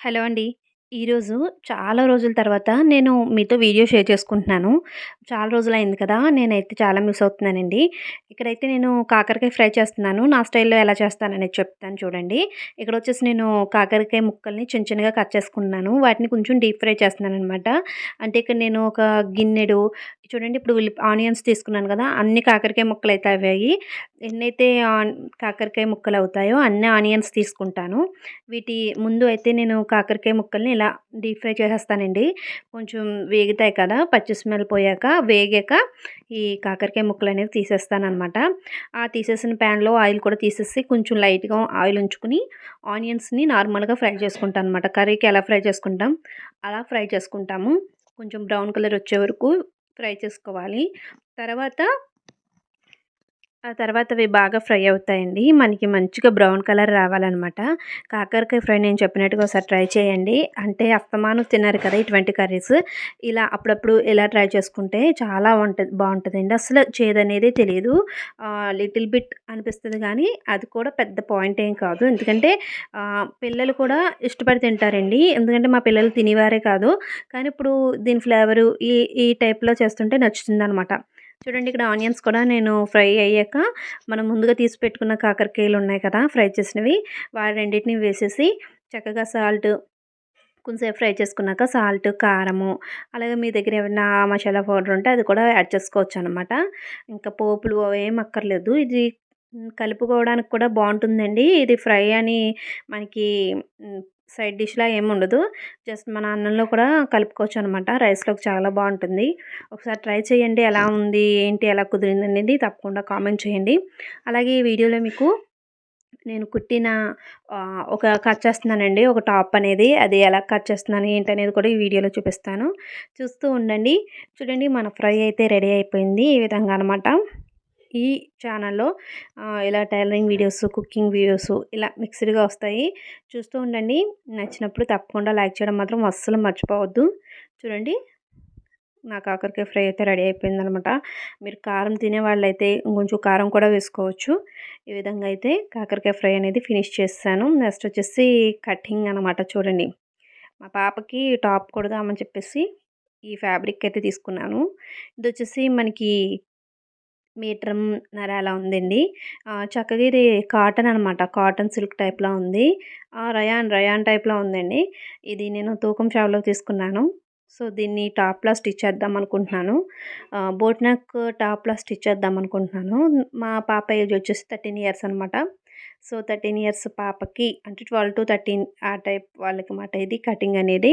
Hello అండి. ఈరోజు చాలా రోజుల తర్వాత నేను మీతో వీడియో షేర్ చేసుకుంటున్నాను. చాలా రోజులయింది కదా! నేనైతే చాలా మిస్ అవుతున్నానండి. ఇక్కడైతే నేను కాకరకాయ ఫ్రై చేస్తున్నాను. నా స్టైల్‌లో ఎలా చేస్తాననేది చెప్తాను చూడండి. ఇక్కడ వచ్చేసి నేను కాకరకాయ ముక్కల్ని చిన్న చిన్నగా కట్ చేసుకుంటున్నాను. వాటిని కొంచెం డీప్ ఫ్రై చేస్తున్నాననమాట. అంటే ఇక్కడ నేను ఒక గిన్నెడు చూడండి ఇప్పుడు ఉల్లి ఆనియన్స్ తీసుకున్నాను కదా! అన్ని కాకరకాయ ముక్కలు అయితే అవి ఎన్నైతే ఆన్ కాకరకాయ ముక్కలవుతాయో అన్ని ఆనియన్స్ తీసుకుంటాను. వీటి ముందు అయితే నేను కాకరకాయ ముక్కల్ని ఇలా డీప్ ఫ్రై చేసేస్తానండి. కొంచెం వేగుతాయి కదా! పచ్చి స్మెల్ పోయాక వేగాక ఈ కాకరకాయ ముక్కలు అనేవి తీసేస్తాను అనమాట ఆ తీసేసిన ప్యాన్‌లో ఆయిల్ కూడా తీసేసి కొంచెం లైట్‌గా ఆయిల్ ఉంచుకొని ఆనియన్స్‌ని నార్మల్‌గా ఫ్రై చేసుకుంటాను అనమాట. కర్రీకి ఎలా ఫ్రై చేసుకుంటాం అలా ఫ్రై చేసుకుంటాము. కొంచెం బ్రౌన్ కలర్ వచ్చే వరకు ఫ్రై చేసుకోవాలి. తర్వాత ఆ తర్వాత అవి బాగా ఫ్రై అవుతాయండి. మనకి మంచిగా బ్రౌన్ కలర్ రావాలనమాట. కాకరకాయ ఫ్రై నేను చెప్పినట్టుగా ఒకసారి ట్రై చేయండి. అంటే అస్తమానం తిన్నారు కదా ఇటువంటి కర్రీస్. ఇలా అప్పుడప్పుడు ఇలా ట్రై చేసుకుంటే చాలా ఉంటుంది బాగుంటుందండి అసలు చేదనేది తెలియదు లిటిల్ బిట్ అనిపిస్తుంది కానీ అది కూడా పెద్ద పాయింట్ ఏం కాదు. ఎందుకంటే పిల్లలు కూడా ఇష్టపడి తింటారండి. ఎందుకంటే మా పిల్లలు తినేవారే కాదు. కానీ ఇప్పుడు దీని ఫ్లేవరు ఈ ఈ టైప్‌లో చేస్తుంటే నచ్చుతుంది అనమాట చూడండి ఇక్కడ ఆనియన్స్ కూడా నేను ఫ్రై అయ్యాక మనం ముందుగా తీసి పెట్టుకున్న కాకరకాయలు ఉన్నాయి కదా! ఫ్రై చేసినవి వా రెండింటిని వేసేసి చక్కగా సాల్ట్ కొంచెంసేపు ఫ్రై చేసుకున్నాక సాల్ట్, కారము అలాగే మీ దగ్గర ఏమైనా మసాలా పౌడర్ ఉంటే అది కూడా యాడ్ చేసుకోవచ్చు అనమాట ఇంకా పోపులు ఏం అక్కర్లేదు. ఇది కలుపుకోవడానికి కూడా బాగుంటుందండి ఇది ఫ్రై అని మనకి సైడ్ డిష్‌లా ఏముండదు. జస్ట్ మన అన్నంలో కూడా కలుపుకోవచ్చు అనమాట రైస్‌లోకి చాలా బాగుంటుంది ఒకసారి ట్రై చేయండి. ఎలా ఉంది? ఏంటి? ఎలా కుదిరిందనేది తప్పకుండా కామెంట్ చేయండి. అలాగే ఈ వీడియోలో మీకు నేను కుట్టిన ఒక కట్ చేస్తున్నానండి. ఒక టాప్ అనేది. అది ఎలా కట్ చేస్తున్నాను ఏంటి అనేది కూడా ఈ వీడియోలో చూపిస్తాను. చూస్తూ ఉండండి. చూడండి మన ఫ్రై అయితే రెడీ అయిపోయింది. ఈ విధంగా అనమాట. ఈ ఛానల్‌లో ఇలా టైలరింగ్ వీడియోస్, కుకింగ్ వీడియోస్ ఇలా మిక్స్డ్‌గా వస్తాయి. చూస్తూ ఉండండి. నచ్చినప్పుడు తప్పకుండా లైక్ చేయడం మాత్రం అస్సలు మర్చిపోవద్దు. చూడండి నా కాకరకాయ ఫ్రై అయితే రెడీ అయిపోయిందనమాట. మీరు కారం తినేవాళ్ళైతే కొంచెం కారం కూడా వేసుకోవచ్చు. ఈ విధంగా అయితే కాకరకాయ ఫ్రై అనేది ఫినిష్ చేస్తాను నెక్స్ట్ వచ్చేసి కటింగ్ అనమాట చూడండి. మా పాపకి టాప్ కుడదామని చెప్పేసి ఈ ఫ్యాబ్రిక్ అయితే తీసుకున్నాను. ఇదొచ్చేసి మనకి మీటర్‌న్నర అలా ఉందండి. చక్కగా ఇది కాటన్ అనమాట. కాటన్ సిల్క్ టైప్‌లో ఉంది. రయాన్ రయాన్ టైప్‌లో ఉందండి. ఇది నేను తూకం షాప్‌లో తీసుకున్నాను. సో, దీన్ని టాప్‌లా స్టిచ్ చేద్దాం అనుకుంటున్నాను. బోట్ నెక్ టాప్‌లా స్టిచ్ చేద్దాం అనుకుంటున్నాను. మా పాప ఏజ్ వచ్చేసి 13 ఇయర్స్ అనమాట. సో, 13 ఇయర్స్ పాపకి అంటే 12-13 ఆ టైప్ వాళ్ళకి మాట ఇది కటింగ్ అనేది.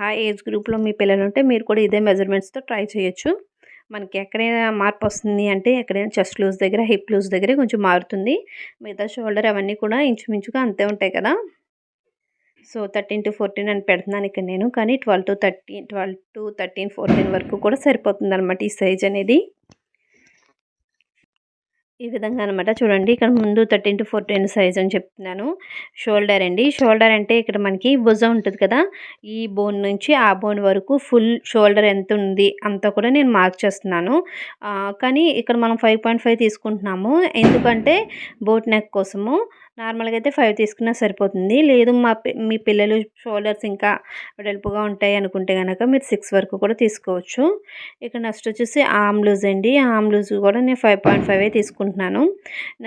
ఆ ఏజ్ గ్రూప్‌లో మీ పిల్లలు ఉంటే మీరు కూడా ఇదే మెజర్‌మెంట్స్‌తో ట్రై చేయొచ్చు. మనకి ఎక్కడైనా మార్పు వస్తుంది అంటే ఎక్కడైనా చెస్ట్ లూజ్ దగ్గర, హిప్ లూజ్ దగ్గర కొంచెం మారుతుంది. మిగతా షోల్డర్ అవన్నీ కూడా ఇంచుమించుగా అంతే ఉంటాయి కదా! సో, 13-14 అని పెడుతున్నాను ఇక్కడ నేను. కానీ 12-13 12-13, 14 వరకు కూడా సరిపోతుందనమాట ఈ సైజ్ అనేది. ఈ విధంగా అనమాట. చూడండి ఇక్కడ ముందు 13-14 సైజ్ అని చెప్తున్నాను. షోల్డర్ అండి. షోల్డర్ అంటే ఇక్కడ మనకి భుజం ఉంటుంది కదా! ఈ బోన్ నుంచి ఆ బోన్ వరకు ఫుల్ షోల్డర్ ఎంత ఉంది అంతా కూడా నేను మార్క్ చేస్తున్నాను. కానీ ఇక్కడ మనం 5.5 తీసుకుంటున్నాము. ఎందుకంటే బోట్ నెక్ కోసము. నార్మల్‌గా అయితే ఫైవ్ తీసుకున్నా సరిపోతుంది. లేదు మా పి మీ పిల్లలు షోల్డర్స్ ఇంకా వెడల్పుగా ఉంటాయి అనుకుంటే కనుక మీరు సిక్స్ వరకు కూడా తీసుకోవచ్చు. ఇక్కడ నెక్స్ట్ వచ్చేసి ఆమ్ లూజ్ అండి. ఆమ్ లూజ్ కూడా నేను 5.5 తీసుకుంటున్నాను.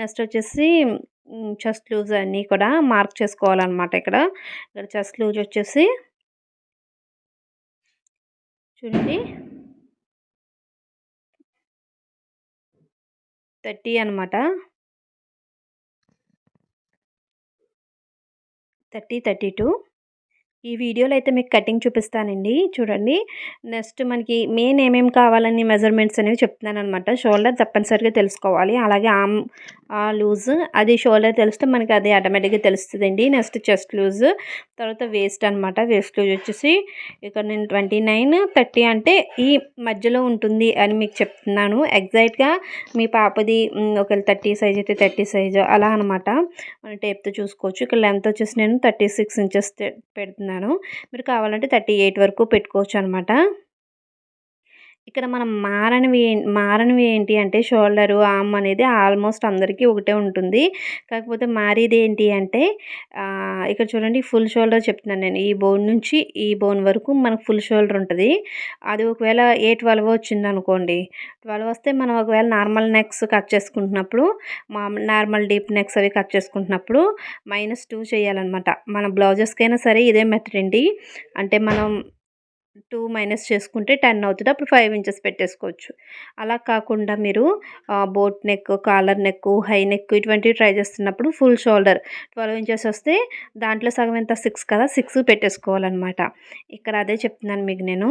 నెక్స్ట్ వచ్చేసి చెస్ట్ లూజ్ అన్నీ కూడా మార్క్ చేసుకోవాలన్నమాట ఇక్కడ. ఇక్కడ చెస్ట్ లూజ్ వచ్చేసి చూడండి 30 అనమాట. ತರ್ಟಿ ತರ್ಟಿ ಟು ఈ వీడియోలో అయితే మీకు కటింగ్ చూపిస్తానండి. చూడండి. నెక్స్ట్ మనకి మెయిన్ ఏమేమి కావాలని మెజర్‌మెంట్స్ అనేవి చెప్తున్నానమాట షోల్డర్ తప్పనిసరిగా తెలుసుకోవాలి. అలాగే ఆమ్ లూజ్ అది షోల్డర్ తెలిస్తే మనకి అది ఆటోమేటిక్‌గా తెలుస్తుందండి నెక్స్ట్ చెస్ట్ లూజ్ తర్వాత వేస్ట్ అనమాట. వేస్ట్ లూజ్ వచ్చేసి ఇక్కడ నేను 29, 30 అంటే ఈ మధ్యలో ఉంటుంది అని మీకు చెప్తున్నాను. ఎగ్జాక్ట్‌గా మీ పాపది ఒకవేళ 30 సైజ్ అయితే 30 సైజ్ అలా అనమాట. మనం టేప్‌తో చూసుకోవచ్చు. ఇక్కడ లెంత్ వచ్చేసి నేను 36 ఇంచెస్ పెడుతున్నాను చేస్తున్నాను మీరు కావాలంటే 38 వరకు పెట్టుకోవచ్చు అనమాట ఇక్కడ మనం మారనివి మారనివి ఏంటి అంటే షోల్డరు ఆర్మ్ అనేది ఆల్మోస్ట్ అందరికీ ఒకటే ఉంటుంది. కాకపోతే మారేది ఏంటి అంటే ఇక్కడ చూడండి ఫుల్ షోల్డర్ చెప్తున్నాను నేను. ఈ బోన్ నుంచి ఈ బోన్ వరకు మనకు ఫుల్ షోల్డర్ ఉంటుంది. అది ఒకవేళ ఏ ట్వెల్వ్ వచ్చింది అనుకోండి. ట్వెల్వ్ వస్తే మనం ఒకవేళ నార్మల్ నెక్స్ కట్ చేసుకుంటున్నప్పుడు మా నార్మల్ డీప్ నెక్స్ అవి కట్ చేసుకుంటున్నప్పుడు మైనస్ టూ చేయాలన్నమాట. మన బ్లౌజెస్కైనా సరే ఇదే మెథడ్ అండి. అంటే మనం టూ మైనస్ చేసుకుంటే టెన్ అవుతుంది. అప్పుడు ఫైవ్ ఇంచెస్ పెట్టేసుకోవచ్చు. అలా కాకుండా మీరు boat neck collar neck high neck ఇటువంటివి ట్రై చేస్తున్నప్పుడు ఫుల్ షోల్డర్ ట్వెల్వ్ ఇంచెస్ వస్తే దాంట్లో సగం ఎంత? సిక్స్ కదా? సిక్స్ పెట్టేసుకోవాలన్నమాట. ఇక్కడ అదే చెప్తున్నాను మీకు నేను.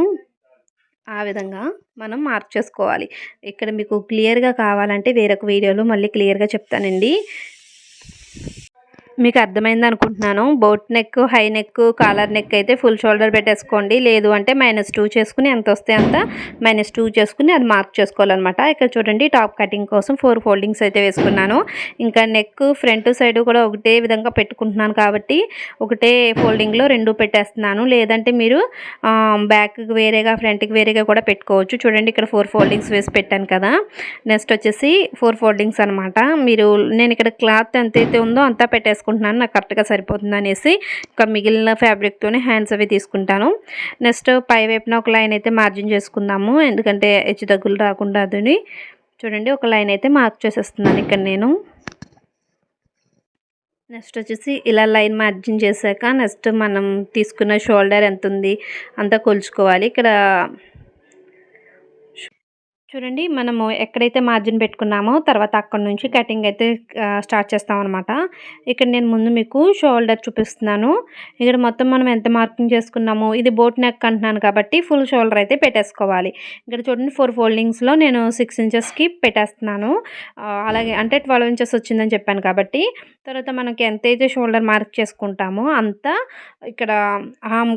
ఆ విధంగా మనం మార్క్ చేసుకోవాలి. ఇక్కడ మీకు క్లియర్గా కావాలంటే వేరొక వీడియోలో మళ్ళీ క్లియర్గా చెప్తానండి. మీకు అర్థమైంది అనుకుంటున్నాను. Boat neck high neck collar neck అయితే ఫుల్ షోల్డర్ పెట్టేసుకోండి. లేదు అంటే మైనస్ టూ చేసుకుని ఎంత వస్తే అంత మైనస్ టూ చేసుకుని అది మార్క్ చేసుకోవాలన్నమాట. ఇక్కడ చూడండి టాప్ కటింగ్ కోసం ఫోర్ ఫోల్డింగ్స్ అయితే వేసుకున్నాను. ఇంకా నెక్ ఫ్రంట్ సైడ్ కూడా ఒకటే విధంగా పెట్టుకుంటున్నాను కాబట్టి ఒకటే ఫోల్డింగ్లో రెండు పెట్టేస్తున్నాను. లేదంటే మీరు బ్యాక్కి వేరేగా ఫ్రంట్కి వేరేగా కూడా పెట్టుకోవచ్చు. చూడండి ఇక్కడ ఫోర్ ఫోల్డింగ్స్ వేసి పెట్టాను కదా. నెక్స్ట్ వచ్చేసి ఫోర్ ఫోల్డింగ్స్ అనమాట మీరు నేను ఇక్కడ క్లాత్ ఎంతైతే ఉందో అంతా పెట్టేసుకో తీసుకుంటున్నాను. నాకు కరెక్ట్గా సరిపోతుంది అనేసి ఇంకా మిగిలిన ఫ్యాబ్రిక్తోనే హ్యాండ్స్ అవి తీసుకుంటాను. నెక్స్ట్ పై వైపున ఒక లైన్ అయితే మార్జిన్ చేసుకుందాము. ఎందుకంటే హెచ్చు దగ్గులు రాకుండా అదని. చూడండి ఒక లైన్ అయితే మార్క్ చేసేస్తున్నాను ఇక్కడ నేను. నెక్స్ట్ వచ్చేసి ఇలా లైన్ మార్జిన్ చేశాక నెక్స్ట్ మనం తీసుకున్న షోల్డర్ ఎంత ఉంది అంతా కొలుచుకోవాలి. ఇక్కడ చూడండి మనము ఎక్కడైతే మార్జిన్ పెట్టుకున్నామో తర్వాత అక్కడ నుంచి కటింగ్ అయితే స్టార్ట్ చేస్తామన్నమాట. ఇక్కడ నేను ముందు మీకు షోల్డర్ చూపిస్తున్నాను. ఇక్కడ మొత్తం మనం ఎంత మార్కింగ్ చేసుకున్నామో ఇది బోట్ నెక్ అంటున్నాను కాబట్టి ఫుల్ షోల్డర్ అయితే పెట్టేసుకోవాలి. ఇక్కడ చూడండి ఫోర్ ఫోల్డింగ్స్లో నేను సిక్స్ ఇంచెస్కి పెట్టేస్తున్నాను. అలాగే అంటే ట్వెల్వ్ ఇంచెస్ వచ్చిందని చెప్పాను కాబట్టి తర్వాత మనకి ఎంతైతే షోల్డర్ మార్క్ చేసుకుంటామో అంత ఇక్కడ ఆమ్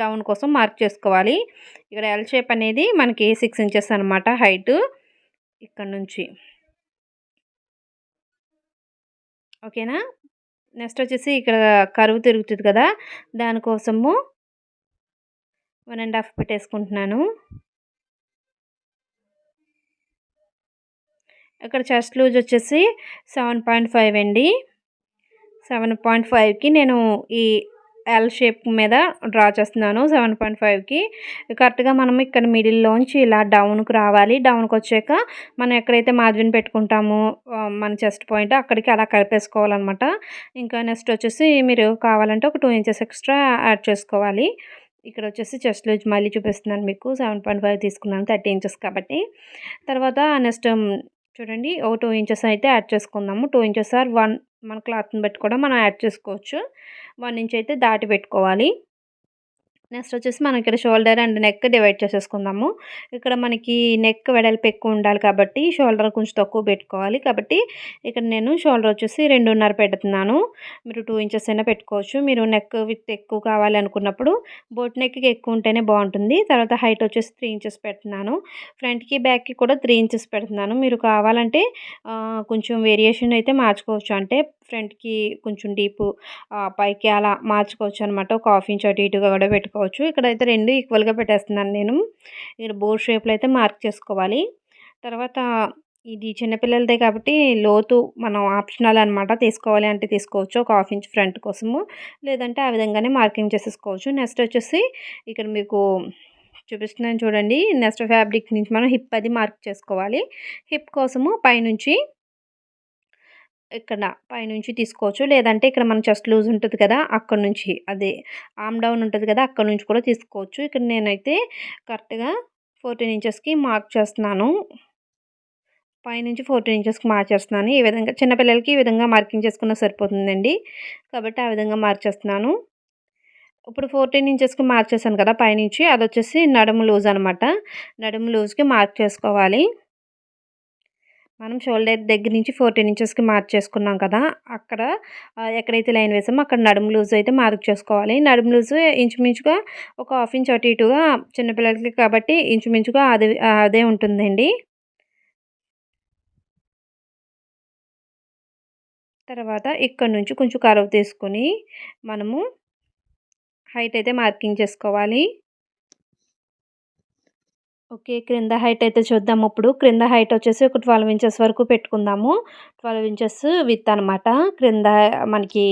డౌన్ కోసం మార్క్ చేసుకోవాలి. ఇక్కడ ఎల్ షేప్ అనేది మనకి సిక్స్ ఇంచెస్ అనమాట హైట్ ఇక్కడ నుంచి. ఓకేనా నెక్స్ట్ వచ్చేసి ఇక్కడ కరువు తిరుగుతుంది కదా? దానికోసము వన్ అండ్ హాఫ్ పెట్టేసుకుంటున్నాను. ఇక్కడ చెస్ట్ లూజ్ వచ్చేసి సెవెన్ పాయింట్ ఫైవ్ అండి. సెవెన్ పాయింట్ ఫైవ్కి నేను ఈ ఎల్ షేప్ మీద డ్రా చేస్తున్నాను సెవెన్ పాయింట్ ఫైవ్కి కరెక్ట్గా మనం ఇక్కడ మిడిల్లోంచి ఇలా డౌన్కి రావాలి. డౌన్కి వచ్చాక మనం ఎక్కడైతే మార్జిన్ పెట్టుకుంటామో మన చెస్ట్ పాయింట్ అక్కడికి అలా కలిపేసుకోవాలన్నమాట. ఇంకా నెక్స్ట్ వచ్చేసి మీరు కావాలంటే ఒక టూ ఇంచెస్ ఎక్స్ట్రా యాడ్ చేసుకోవాలి. ఇక్కడ వచ్చేసి చెస్ట్ లూజ్ మళ్ళీ చూపిస్తున్నాను మీకు. సెవెన్ పాయింట్ ఫైవ్ తీసుకున్నాను థర్టీ ఇంచెస్ కాబట్టి. తర్వాత నెక్స్ట్ చూడండి ఓ టూ ఇంచెస్ అయితే యాడ్ చేసుకుందాము. టూ ఇంచెస్ ఆర్ వన్ మన క్లాత్ని బట్టి కూడా మనం యాడ్ చేసుకోవచ్చు. వన్ ఇంచ్ అయితే దాటి పెట్టుకోవాలి. నెక్స్ట్ వచ్చేసి మనం ఇక్కడ షోల్డర్ అండ్ నెక్ డివైడ్ చేసేసుకుందాము. ఇక్కడ మనకి నెక్ వెడల్పు ఎక్కువ ఉండాలి కాబట్టి షోల్డర్ కొంచెం తక్కువ పెట్టుకోవాలి. కాబట్టి ఇక్కడ నేను షోల్డర్ వచ్చేసి రెండున్నర పెడుతున్నాను. మీరు టూ ఇంచెస్ అయినా పెట్టుకోవచ్చు. మీరు నెక్ విత్ ఎక్కువ కావాలి అనుకున్నప్పుడు బోట్ నెక్కి ఎక్కువ ఉంటేనే బాగుంటుంది. తర్వాత హైట్ వచ్చేసి త్రీ ఇంచెస్ పెడుతున్నాను. ఫ్రంట్కి బ్యాక్కి కూడా త్రీ ఇంచెస్ పెడుతున్నాను. మీరు కావాలంటే కొంచెం వేరియేషన్ అయితే మార్చుకోవచ్చు. అంటే ఫ్రంట్కి కొంచెం డీపు పైకి అలా మార్చుకోవచ్చు అనమాట ఒక హాఫ్ ఇంచ్ అటు ఇటుగా కూడా పెట్టుకోవచ్చు. ఇక్కడైతే రెండు ఈక్వల్గా పెట్టేస్తున్నాను నేను. ఇక్కడ బోర్ షేప్లో అయితే మార్క్ చేసుకోవాలి. తర్వాత ఇది చిన్నపిల్లలదే కాబట్టి లోతు మనం ఆప్షనల్ అనమాట తీసుకోవాలి అంటే తీసుకోవచ్చు. ఒక హాఫ్ ఇంచ్ ఫ్రంట్ కోసము. లేదంటే ఆ విధంగానే మార్కింగ్ చేసేసుకోవచ్చు. నెక్స్ట్ వచ్చేసి ఇక్కడ మీకు చూపిస్తున్నాను చూడండి. నెక్స్ట్ ఫ్యాబ్రిక్ నుంచి మనం హిప్ అది మార్క్ చేసుకోవాలి. హిప్ కోసము పైనుంచి ఇక్కడ పైనుంచి తీసుకోవచ్చు. లేదంటే ఇక్కడ మన చెస్ట్ లూజ్ ఉంటుంది కదా అక్కడ నుంచి. అదే ఆమ్ డౌన్ ఉంటుంది కదా అక్కడ నుంచి కూడా తీసుకోవచ్చు. ఇక్కడ నేనైతే కరెక్ట్గా ఫోర్టీన్ ఇంచెస్కి మార్క్ చేస్తున్నాను. పైనుంచి ఫోర్టీన్ ఇంచెస్కి మార్క్ చేస్తున్నాను. ఈ విధంగా చిన్నపిల్లలకి ఈ విధంగా మార్కింగ్ చేసుకున్న సరిపోతుందండి. కాబట్టి ఆ విధంగా మార్చేస్తున్నాను ఇప్పుడు ఫోర్టీన్ ఇంచెస్కి మార్క్ చేశాను కదా పైనుంచి. అది వచ్చేసి నడుము లూజ్ అనమాట నడుము లూజ్కి మార్క్ చేసుకోవాలి. మనం షోల్డర్ దగ్గర నుంచి ఫోర్టీన్ ఇంచెస్కి మార్క్ చేసుకున్నాం కదా అక్కడ ఎక్కడైతే లైన్ వేసామో అక్కడ నడుము లూజ్ అయితే మార్క్ చేసుకోవాలి. నడుము లూజ్ ఇంచుమించుగా ఒక హాఫ్ ఇంచ్ అటు ఇటుగా చిన్నపిల్లలకి కాబట్టి ఇంచుమించుగా అది అదే ఉంటుందండి. తర్వాత ఇక్కడ నుంచి కొంచెం కరవ్ తీసుకొని మనము హైట్ అయితే మార్కింగ్ చేసుకోవాలి. ఓకే. క్రింద హైట్ అయితే చూద్దాం ఇప్పుడు. క్రింద హైట్ వచ్చేసి ఒక 12 ఇంచెస్ వరకు పెట్టుకుందాము. 12 ఇంచెస్ విత్ అనమాట. క్రింద మనకి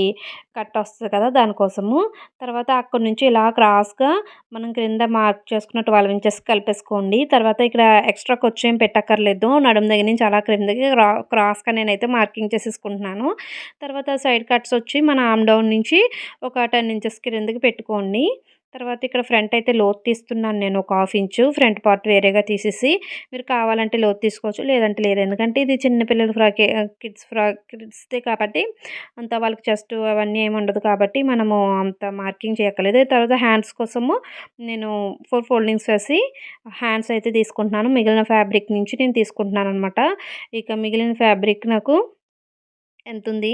కట్ వస్తుంది కదా! దానికోసము. తర్వాత అక్కడి నుంచి ఇలా క్రాస్‌గా మనం క్రింద మార్క్ చేసుకున్న 12 ఇంచెస్ కలిపేసుకోండి. తర్వాత ఇక్కడ ఎక్స్ట్రా ఖర్చు ఏం పెట్టక్కర్లేదు. నడుము దగ్గర నుంచి అలా క్రిందకి క్రాస్‌గా నేనైతే మార్కింగ్ చేసేసుకుంటున్నాను. తర్వాత సైడ్ కట్స్ వచ్చి మన ఆమ్ డౌన్ నుంచి ఒక 10 ఇంచెస్ క్రిందకి పెట్టుకోండి. తర్వాత ఇక్కడ ఫ్రంట్ అయితే లోత్ తీస్తున్నాను నేను ఒక హాఫ్ ఇంచు. ఫ్రంట్ పార్ట్ వేరేగా తీసేసి మీరు కావాలంటే లోత్ తీసుకోవచ్చు. లేదంటే లేదు. ఎందుకంటే ఇది చిన్నపిల్లల ఫ్రాకే కిడ్స్ ఫ్రాక్ కిడ్స్‌దే కాబట్టి అంత వాళ్ళకి చెస్ట్ అవన్నీ ఏమి ఉండదు కాబట్టి మనము అంత మార్కింగ్ చేయక్కర్లేదు. తర్వాత హ్యాండ్స్ కోసము నేను ఫోర్ ఫోల్డింగ్స్ వేసి హ్యాండ్స్ అయితే తీసుకుంటున్నాను. మిగిలిన ఫ్యాబ్రిక్ నుంచి నేను తీసుకుంటున్నాను అనమాట ఇక మిగిలిన ఫ్యాబ్రిక్ నాకు ఎంతుంది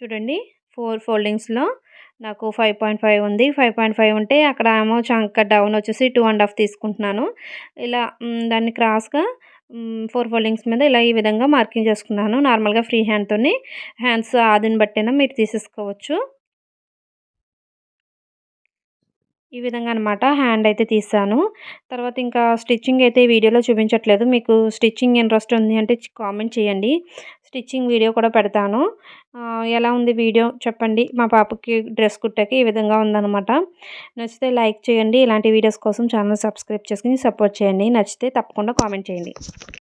చూడండి ఫోర్ ఫోల్డింగ్స్‌లో నాకు 5.5 ఉంది. 5.5 ఉంటే అక్కడ ఏమో చంక డౌన్ వచ్చేసి టూ అండ్ హాఫ్ తీసుకుంటున్నాను. ఇలా దాన్ని క్రాస్‌గా ఫోర్ ఫోల్డింగ్స్ మీద ఇలా ఈ విధంగా మార్కింగ్ చేసుకున్నాను. నార్మల్‌గా ఫ్రీ హ్యాండ్‌తోని హ్యాండ్స్ ఆదిని బట్టైనా మీరు తీసేసుకోవచ్చు. ఈ విధంగా అనమాట హ్యాండ్ అయితే తీసాను. తర్వాత ఇంకా స్టిచ్చింగ్ అయితే ఈ వీడియోలో చూపించట్లేదు. మీకు స్టిచ్చింగ్ ఇంట్రెస్ట్ ఉంది అంటే కామెంట్ చేయండి. స్టిచ్చింగ్ వీడియో కూడా పెడతాను. ఎలా ఉంది వీడియో చెప్పండి. మా పాపకి డ్రెస్ కుట్టకి ఈ విధంగా ఉందనమాట. నచ్చితే లైక్ చేయండి. ఇలాంటి వీడియోస్ కోసం ఛానల్ సబ్స్క్రైబ్ చేసుకుని సపోర్ట్ చేయండి. నచ్చితే తప్పకుండా కామెంట్ చేయండి.